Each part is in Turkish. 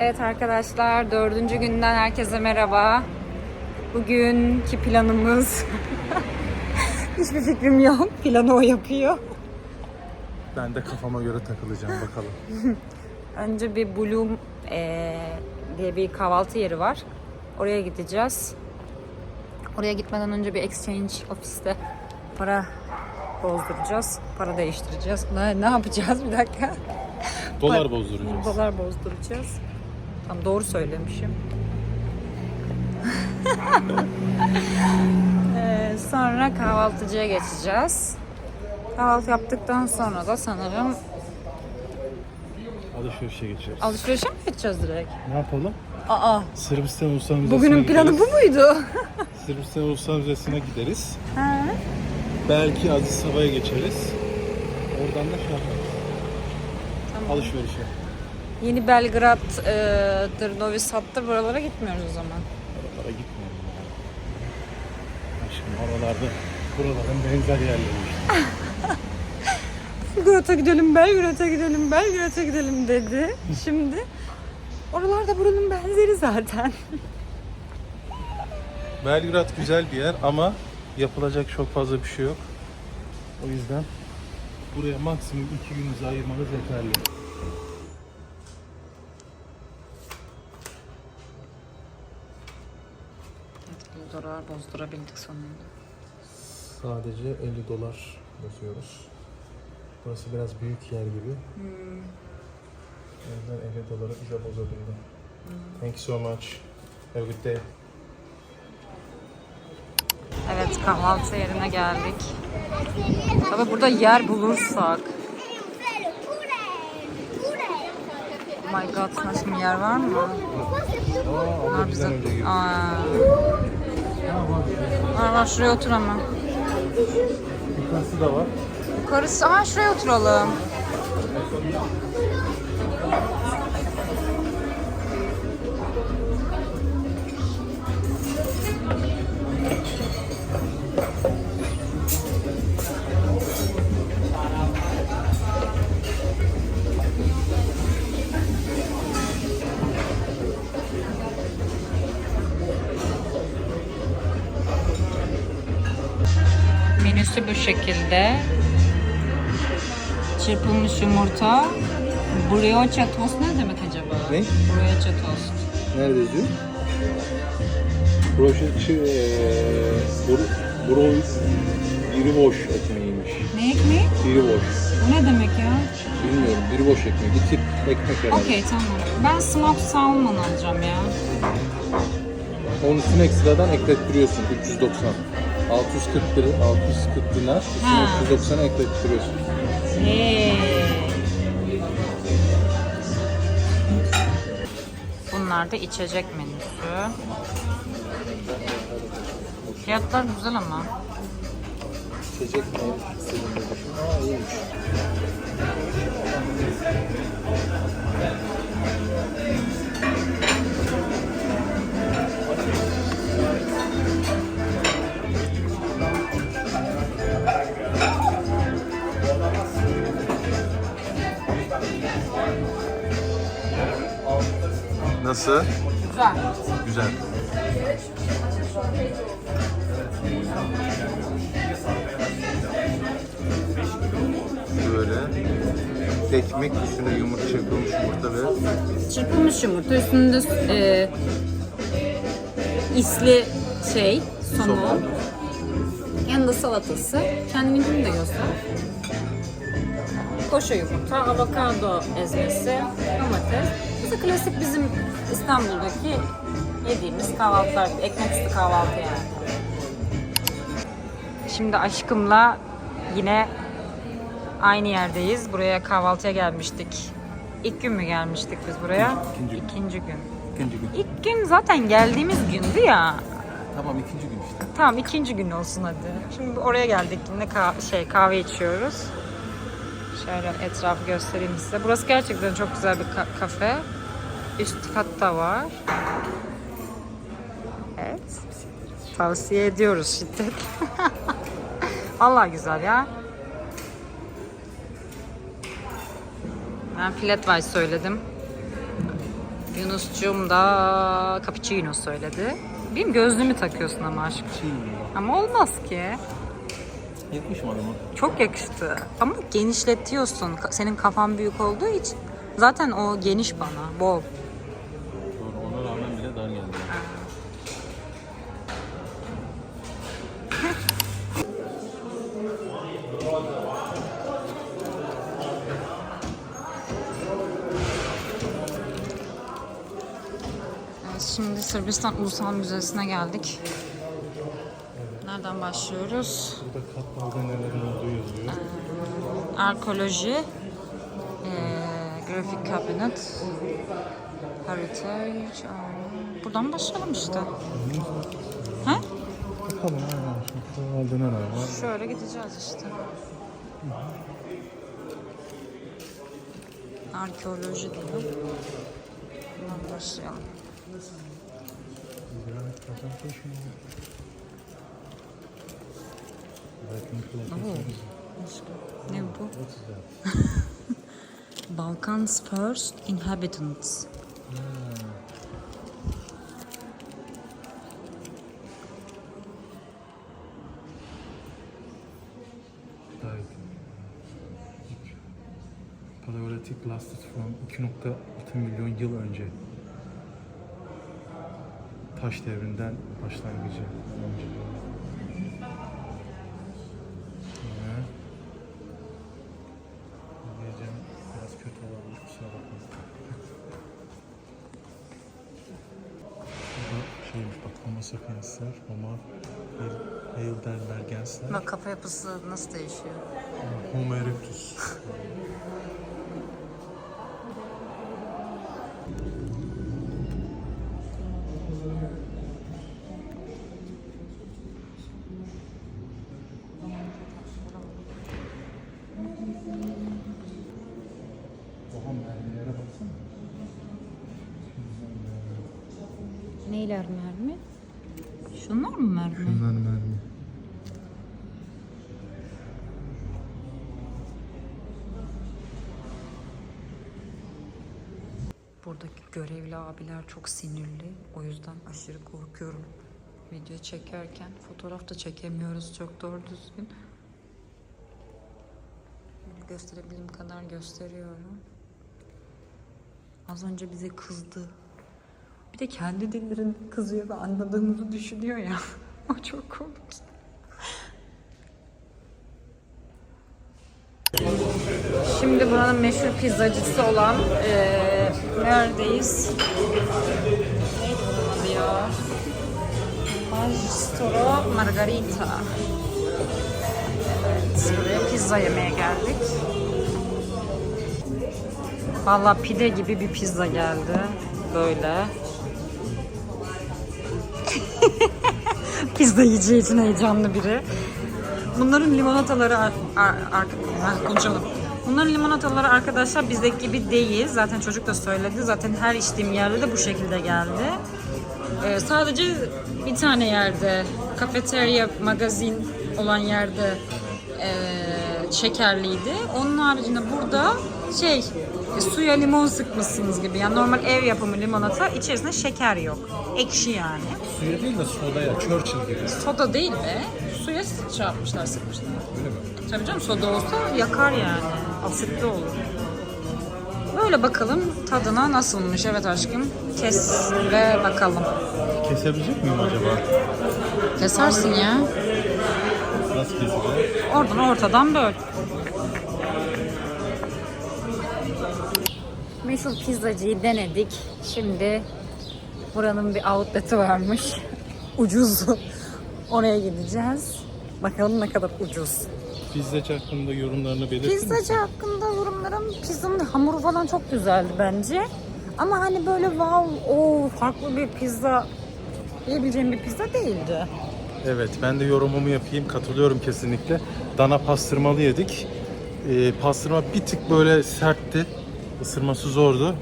Evet arkadaşlar dördüncü günden herkese merhaba. Bugünkü planımız hiçbir fikrim yok. Planı o yapıyor. Ben de kafama göre takılacağım bakalım. Önce bir Bloom eee, diye bir kahvaltı yeri var. Oraya gideceğiz. Oraya gitmeden önce bir exchange ofiste para bozduracağız. Para değiştireceğiz. Ne, ne yapacağız bir dakika? Dolar bozduracağız. Dolar bozduracağız. Tam doğru söylemişim. Ee, sonra kahvaltıcıya geçeceğiz. Kahvaltı yaptıktan sonra da sanırım Alışverişe geçeriz. alışverişe mi geçeceğiz direkt? Ne yapalım? Aa, Sırbistan Ulusal Müzesi'ne bugünün planı bu muydu? Sırbistan Ulusal Müzesi'ne gideriz. Ha. Belki Aziz Sava'ya geçeriz. Oradan da şey yaparız. Tamam. Alışverişe. Yeni Belgrad'dır, Novi Sad'dır buralara gitmiyoruz o zaman. Oralara gitmeyelim ya. Aşkım oralarda buraların benzer yerleri işte. Belgrad'a gidelim, Belgrad'a gidelim, Belgrad'a gidelim dedi. Şimdi oralarda buranın benzeri zaten. Belgrad güzel bir yer ama yapılacak çok fazla bir şey yok. O yüzden buraya maksimum iki gününüzü ayırmanız yeterli. Bozdurabildik sonunda. Sadece 50 dolar yazıyoruz. Burası biraz büyük yer gibi. O yüzden 50 doları bize bozabildi. Thank you so much. Have a good day. Evet kahvaltı yerine geldik. Tabi burada yer bulursak. Oh my god nasıl yer var mı? Aa, o bize. Aa, var. var şuraya otur ama. Yukarısı da var. Yukarısı, aa şuraya oturalım. Menüsü bu şekilde. Çırpılmış yumurta. Brioche tost ne demek acaba? Ne? Brioche tost. Nerede diyor? Broşetçi eee bur, bro, biri boş ekmeğiymiş. Ne ekmeği? Biri boş. Bu ne demek ya? Bilmiyorum, biri boş ekmeği. Bir tip ekmek herhalde. Okey tamam. Ben smoked salmon alacağım ya. Onun üstüne ekstradan eklettiriyorsun 390. 640 lira, 640 dinar. Ha. Üstüne 390'a eklettiriyorsun. Hey. Bunlar da içecek menüsü. Fiyatlar güzel ama. İçecek mi? İstediğin de düşün. Aa iyiymiş. Nasıl? Güzel. Güzel. Böyle ekmek üstüne yumurta çırpılmış yumurta ve Çırpılmış yumurta üstünde e, isli şey, somon. Somon. Yanında salatası. Kendininkini de göster. Koşa yumurta, avokado ezmesi, domates. Da klasik bizim İstanbul'daki yediğimiz kahvaltılar. Ekmek üstü kahvaltı yani. Şimdi aşkımla yine aynı yerdeyiz. Buraya kahvaltıya gelmiştik. İlk gün mü gelmiştik biz buraya? İkinci gün. İkinci gün. ikinci gün. İlk gün zaten geldiğimiz gündü ya. Tamam ikinci gün işte. Tamam ikinci gün olsun hadi. Şimdi oraya geldik yine ka- şey kahve içiyoruz. Şöyle etrafı göstereyim size. Burası gerçekten çok güzel bir ka- kafe. Üst katta var. Evet. Tavsiye ediyoruz şiddet. Vallahi güzel ya. Ben flat white söyledim. Yunus'cum da cappuccino söyledi. Benim gözlüğümü takıyorsun ama aşkım. Ama olmaz ki. Yakmış mı adama? Çok yakıştı. Ama genişletiyorsun. Senin kafan büyük olduğu için. Zaten o geniş bana. Bol. Sırbistan Ulusal Müzesi'ne geldik. Nereden başlıyoruz? Burada katmanada nelerin olduğu yazıyor. Arkeoloji, eee grafik cabinet, heritage. aa, Buradan başlayalım işte. He? Bakalım aynen. Katmanada neler var? Şöyle gideceğiz işte. Arkeoloji diyor. Buradan başlayalım. Ziraat presentation. Ne bu? Balkans First Inhabitants. Died. Paleolithic lasted from 2.6 milyon yıl önce. Taş devrinden başlangıcı. Diyeceğim biraz kötü olabilir kusura bakmayın. Bu şeymiş bak Homo sapiensler, Homo heidelbergensler, Bak kafa yapısı nasıl değişiyor? Homo erectus. Mı mermi? Bunlar mermi. Buradaki görevli abiler çok sinirli. O yüzden aşırı korkuyorum. Video çekerken fotoğraf da çekemiyoruz çok doğru düzgün. Böyle gösterebildiğim kadar gösteriyorum. Az önce bize kızdı. Bir de kendi dillerinde kızıyor ve anladığımızı düşünüyor ya. o çok komik. Şimdi buranın meşhur pizzacısı olan eee neredeyiz? Neydi bunun Margarita. Evet, buraya pizza yemeye geldik. Vallahi pide gibi bir pizza geldi. Böyle. Pizza yiyeceği için heyecanlı biri. Bunların limonataları ar- konuşalım. Bunların limonataları arkadaşlar bizdeki gibi değil. Zaten çocuk da söyledi. Zaten her içtiğim yerde de bu şekilde geldi. Ee, sadece bir tane yerde, kafeterya, magazin olan yerde ee, şekerliydi. Onun haricinde burada şey e, suya limon sıkmışsınız gibi. Yani normal ev yapımı limonata içerisinde şeker yok. Ekşi yani. Suya değil de sodaya, Churchill gibi. Soda değil be. Suya şey yapmışlar, sıkmışlar. Öyle mi? Tabii canım soda olsa yakar yani. Asitli olur. Böyle bakalım tadına nasılmış. Evet aşkım. Kes ve bakalım. Kesebilecek miyim acaba? Kesersin ya. Nasıl keseceğim? Oradan ortadan böl. Meşhur pizzacıyı denedik. Şimdi buranın bir outlet'i varmış. Ucuz. Oraya gideceğiz. Bakalım ne kadar ucuz. Pizzacı hakkında yorumlarını belirtir misin? Pizzacı hakkında yorumlarım pizzanın hamuru falan çok güzeldi bence. Ama hani böyle wow, o farklı bir pizza yiyebileceğim bir pizza değildi. Evet ben de yorumumu yapayım. Katılıyorum kesinlikle. Dana pastırmalı yedik. Ee, pastırma bir tık böyle sertti. Isırması zordu.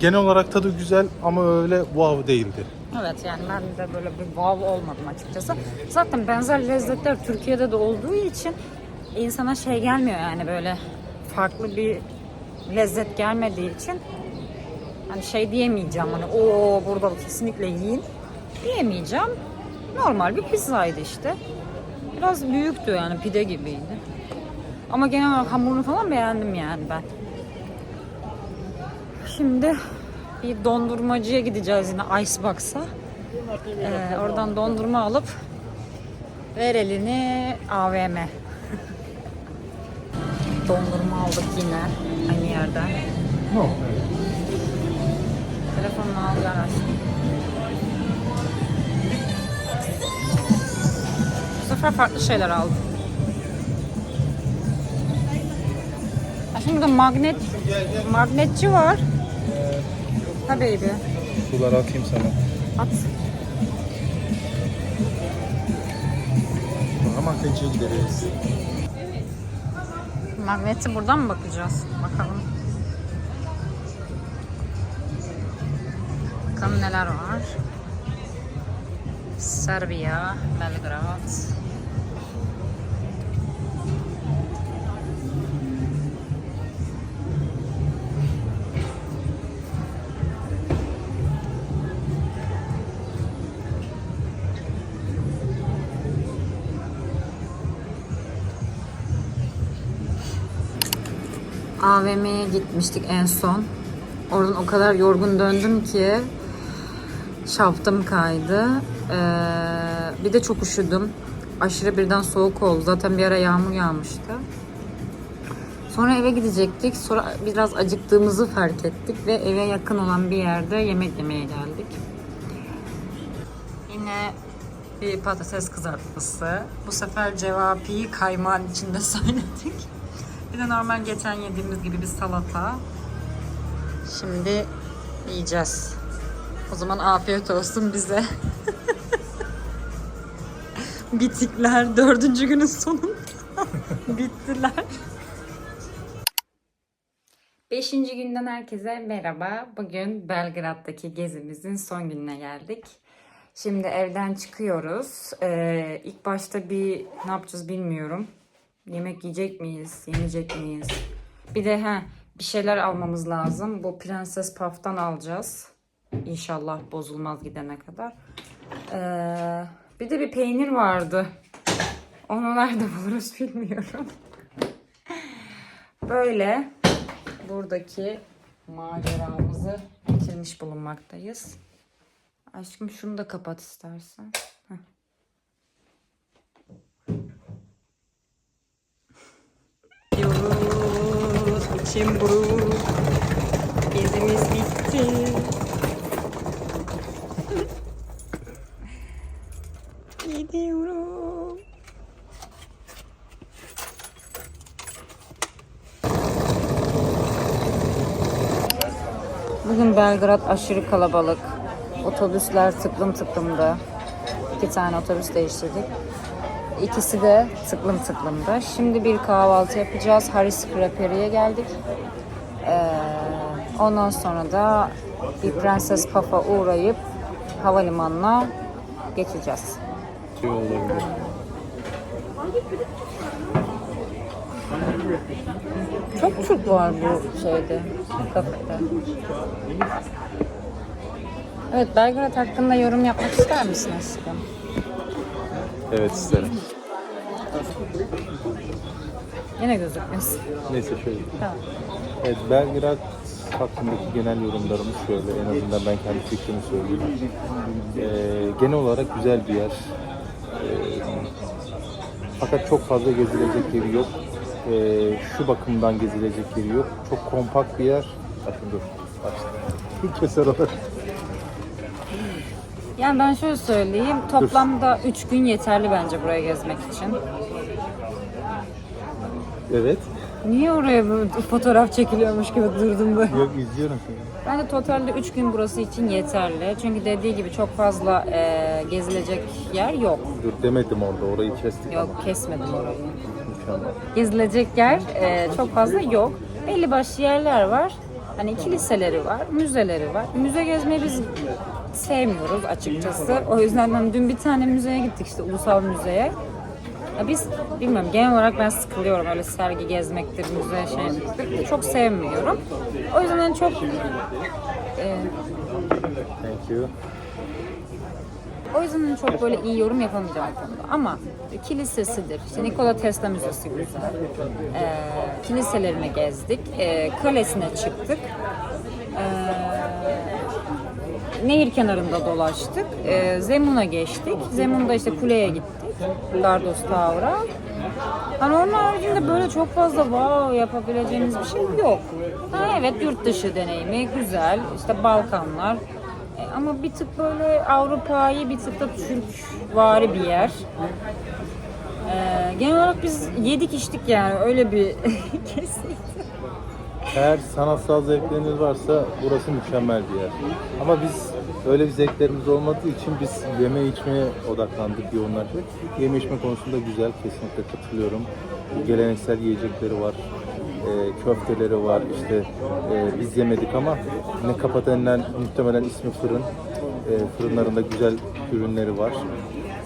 Genel olarak tadı güzel ama öyle wow değildi. Evet yani ben de böyle bir wow olmadım açıkçası. Zaten benzer lezzetler Türkiye'de de olduğu için insana şey gelmiyor yani böyle farklı bir lezzet gelmediği için Hani şey diyemeyeceğim hani o burada kesinlikle yiyin diyemeyeceğim. Normal bir pizzaydı işte. Biraz büyüktü yani pide gibiydi. Ama genel olarak hamurunu falan beğendim yani ben. Şimdi bir dondurmacıya gideceğiz yine Icebox'a. Ee, oradan dondurma alıp ver elini AVM. dondurma aldık yine aynı yerden. No. Telefonunu al gel aşkım. Bu sefer farklı şeyler aldım. Şimdi burada magnet magnetçi var. Ha baby. Suları atayım sana. At. Ama tenciye gideriz. Magneti buradan mı bakacağız? Bakalım. Bakalım neler var. Serbiya, Belgrad. AVM'ye gitmiştik en son. Oradan o kadar yorgun döndüm ki şaftım kaydı. Ee, bir de çok üşüdüm. Aşırı birden soğuk oldu. Zaten bir ara yağmur yağmıştı. Sonra eve gidecektik. Sonra biraz acıktığımızı fark ettik ve eve yakın olan bir yerde yemek yemeye geldik. Yine bir patates kızartması. Bu sefer cevapiyi kaymağın içinde söyledik. Bir de normal geçen yediğimiz gibi bir salata. Şimdi yiyeceğiz. O zaman afiyet olsun bize. Bitikler dördüncü günün sonunda bittiler. Beşinci günden herkese merhaba. Bugün Belgrad'daki gezimizin son gününe geldik. Şimdi evden çıkıyoruz. Ee, ilk başta bir ne yapacağız bilmiyorum. Yemek yiyecek miyiz? Yemeyecek miyiz? Bir de he, bir şeyler almamız lazım. Bu Prenses Puff'tan alacağız. İnşallah bozulmaz gidene kadar. Ee, bir de bir peynir vardı. Onu nerede buluruz bilmiyorum. Böyle buradaki maceramızı bitirmiş bulunmaktayız. Aşkım şunu da kapat istersen. İçim buruk. Gezimiz bitti. Bugün Belgrad aşırı kalabalık. Otobüsler tıklım tıklımdı. İki tane otobüs değiştirdik. İkisi de tıklım tıklımda. Şimdi bir kahvaltı yapacağız. Haris Kraperi'ye geldik. Ee, ondan sonra da bir Prenses Paf'a uğrayıp havalimanına geçeceğiz. Şey olabilir. Çok Türk var bu şeyde, kafede. Evet, Belgrad hakkında yorum yapmak ister misin aşkım? Evet isterim. Yine gözükmesin. Neyse şöyle. Tamam. Evet Belgrad hakkındaki genel yorumlarımız şöyle. En azından ben kendi fikrimi söyleyeyim. Ee, genel olarak güzel bir yer. Ee, fakat çok fazla gezilecek yeri yok. Ee, şu bakımdan gezilecek yeri yok. Çok kompakt bir yer. Bakın dur. Başla. Keser olarak. Yani ben şöyle söyleyeyim, toplamda 3 gün yeterli bence buraya gezmek için. Evet. Niye oraya böyle fotoğraf çekiliyormuş gibi durdum böyle? Yok izliyorum seni. Bence totalde 3 gün burası için yeterli. Çünkü dediği gibi çok fazla e, gezilecek yer yok. Dur demedim orada. Orayı kestik Yok ama. kesmedim orayı. Mükemmel. Gezilecek yer e, çok fazla yok. Belli başlı yerler var. Hani kiliseleri var, müzeleri var. Müze gezmeyi biz sevmiyoruz açıkçası. O yüzden hani dün bir tane müzeye gittik işte ulusal müzeye. Ya biz bilmiyorum genel olarak ben sıkılıyorum öyle sergi gezmektir, müze şey çok sevmiyorum. O yüzden hani çok e, Thank you. o yüzden hani çok böyle iyi yorum yapamayacağım konuda. Ama kilisesidir. İşte Nikola Tesla Müzesi güzel. E, kiliselerini gezdik. E, kalesine çıktık. E, nehir kenarında dolaştık. E, Zemun'a geçtik. Zemun'da işte kuleye gittik. Gardos Tower'a. Hani onun haricinde böyle çok fazla wow yapabileceğimiz bir şey yok. Ha, evet yurt dışı deneyimi güzel. İşte Balkanlar. E, ama bir tık böyle Avrupa'yı bir tık da Türk vari bir yer. E, genel olarak biz yedik içtik yani öyle bir kesin. Eğer sanatsal zevkleriniz varsa burası mükemmel bir yer. Ama biz öyle bir zevklerimiz olmadığı için biz yeme içmeye odaklandık, yoğunlaştık. Yeme içme konusunda güzel, kesinlikle katılıyorum. Geleneksel yiyecekleri var, e, köfteleri var. İşte e, biz yemedik ama ne kapa denilen muhtemelen ismi fırın. E, fırınlarında güzel ürünleri var.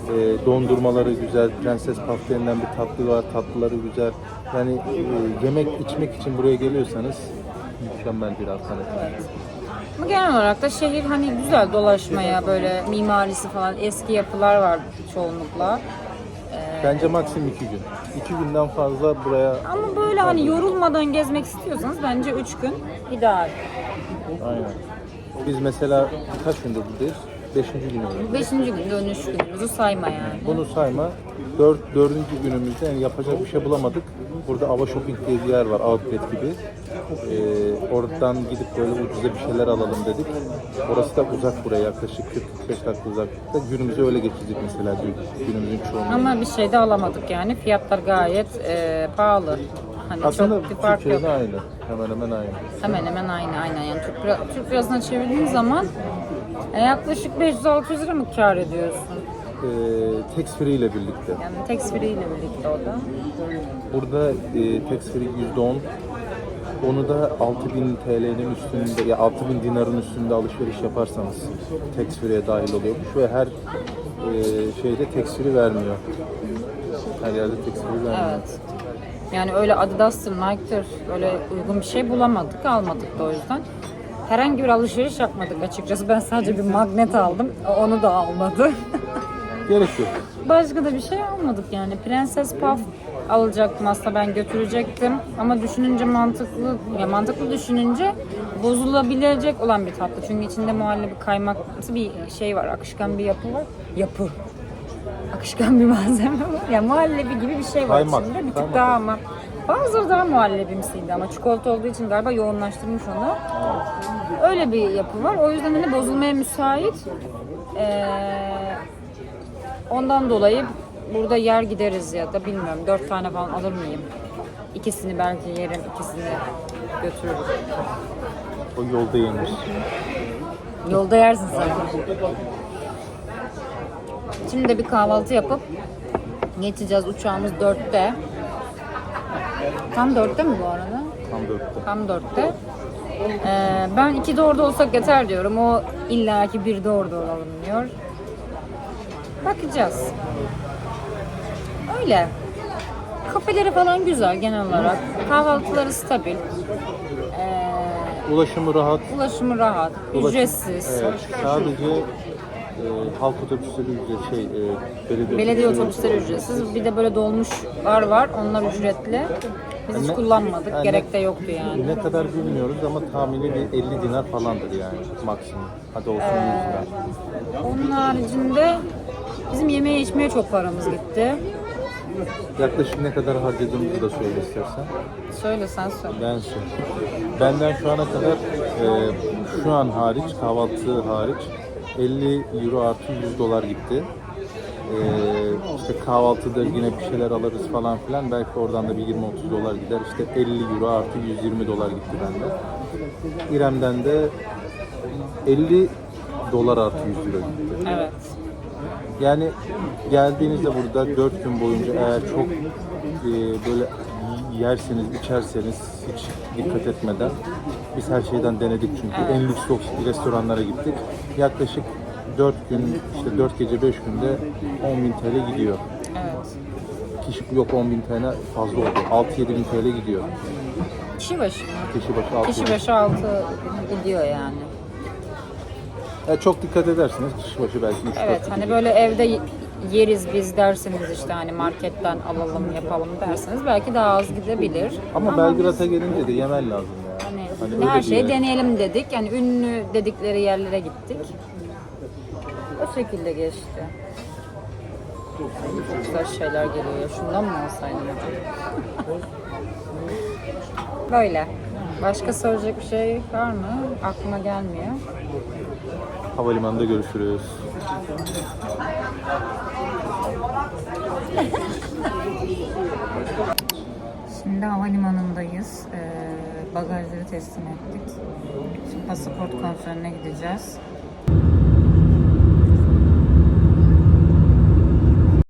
E, dondurmaları güzel, prenses denilen bir tatlı var, tatlıları güzel. Yani e, yemek içmek için buraya geliyorsanız mükemmel bir alternatif. Ama genel olarak da şehir hani güzel dolaşmaya böyle mimarisi falan eski yapılar var çoğunlukla. Bence maksimum iki gün. İki günden fazla buraya Ama böyle hani yorulmadan gezmek istiyorsanız bence 3 gün ideal. aynen. Biz mesela kaç gündür buradayız? Beşinci gün olarak. 5. gün dönüş günümüzü sayma yani. Bunu sayma. Dört, dördüncü günümüzde yani yapacak bir şey bulamadık. Burada Ava Shopping diye bir yer var, outlet gibi. Ee, oradan gidip böyle ucuza bir şeyler alalım dedik. Orası da uzak buraya yaklaşık 40-45 dakika uzaklıkta. Günümüzü öyle geçirdik mesela gün- günümüzün çoğunu. Ama bir şey de alamadık yani. Fiyatlar gayet e, pahalı. Hani Aslında çok bir fark yok. Türkiye'de aynı. Hemen hemen aynı. Hemen hemen aynı aynen. Yani Türk, lira- Türk lirasına çevirdiğin zaman e, yaklaşık 500-600 lira mı kar ediyorsun? Ee, tax free ile birlikte. Yani tax free ile birlikte o da. Burada e, tax free %10 onu da 6000 TL'nin üstünde ya 6000 dinarın üstünde alışveriş yaparsanız tax free'ye dahil oluyormuş ve her e, şeyde tax free vermiyor. Her yerde tax free vermiyor. Evet. Yani öyle Adidas'tır, Nike'tır öyle uygun bir şey bulamadık, almadık da o yüzden. Herhangi bir alışveriş yapmadık açıkçası. Ben sadece bir magnet aldım. Onu da almadı. Gerek yok. Başka da bir şey almadık yani. Prenses Puff alacaktım aslında ben götürecektim. Ama düşününce mantıklı, ya mantıklı düşününce bozulabilecek olan bir tatlı. Çünkü içinde muhallebi kaymaklı bir şey var, akışkan bir yapı var. Yapı. Akışkan bir malzeme var. Ya muhallebi gibi bir şey var Kaymak, içinde. Bir tık kaymak. daha ama bazıları daha muhallebimsiydi ama çikolata olduğu için galiba yoğunlaştırmış onu. Öyle bir yapı var. O yüzden hani bozulmaya müsait. Ee, ondan dolayı burada yer gideriz ya da bilmiyorum dört tane falan alır mıyım? İkisini belki yerim, ikisini götürürüm. O yolda yenir. Yolda yersin sen. Şimdi de bir kahvaltı yapıp geçeceğiz. Uçağımız dörtte. Tam dörtte mi bu arada? Tam dörtte. Tam dörtte. Ee, ben iki de orada olsak yeter diyorum. O illaki bir de orada olalım diyor. Bakacağız. Öyle. Kafeleri falan güzel genel olarak. Kahvaltıları stabil. Ee, Ulaşımı rahat. ulaşımı rahat. Ulaşım- Ücretsiz. Evet, sadece e, halk otobüsleri ücret şey e, belediye, Belediye otobüsleri ücretsiz. Bir de böyle dolmuşlar var. Onlar ücretli. Biz hiç kullanmadık. Yani- Gerek de yoktu yani. Ne kadar bilmiyoruz ama tahmini bir 50 dinar falandır yani maksimum. Hadi olsun 100 dinar. Onun haricinde bizim yemeğe içmeye çok paramız gitti. Yaklaşık ne kadar harcadığımızı da söyle istersen. Söyle sen söyle. Ben söyleyeyim. Benden şu ana kadar e, şu an hariç, kahvaltı hariç 50 euro artı 100 dolar gitti. E, işte kahvaltıda yine bir şeyler alırız falan filan. Belki oradan da bir 20-30 dolar gider. İşte 50 euro artı 120 dolar gitti bende. İrem'den de 50 dolar artı 100 euro gitti. Evet. Yani geldiğinizde burada 4 gün boyunca eğer çok e, böyle yerseniz, içerseniz hiç dikkat etmeden biz her şeyden denedik çünkü en lüks restoranlara gittik. Yaklaşık 4 gün, işte 4 gece 5 günde 10.000 TL gidiyor. Evet. Kişi yok 10.000 TL fazla oldu. 6-7 bin TL gidiyor. Kişi başı mı? Kişi başı 6 Kişi başı altı gidiyor yani. Ya çok dikkat edersiniz kişi başı belki 3 Evet hani böyle evde yeriz biz derseniz işte hani marketten alalım yapalım derseniz belki daha az gidebilir. Ama Belgrad'a gelince de yemen lazım ya. Hani, Hani öyle her bir şeyi yer. deneyelim dedik. Yani ünlü dedikleri yerlere gittik. O şekilde geçti. Çok güzel şeyler geliyor ya. Şundan mı alsaydım acaba? Böyle. Başka soracak bir şey var mı? Aklıma gelmiyor. Havalimanında görüşürüz. Şimdi havalimanındayız. Ee, bagajları teslim ettik. Şimdi pasaport kontrolüne gideceğiz.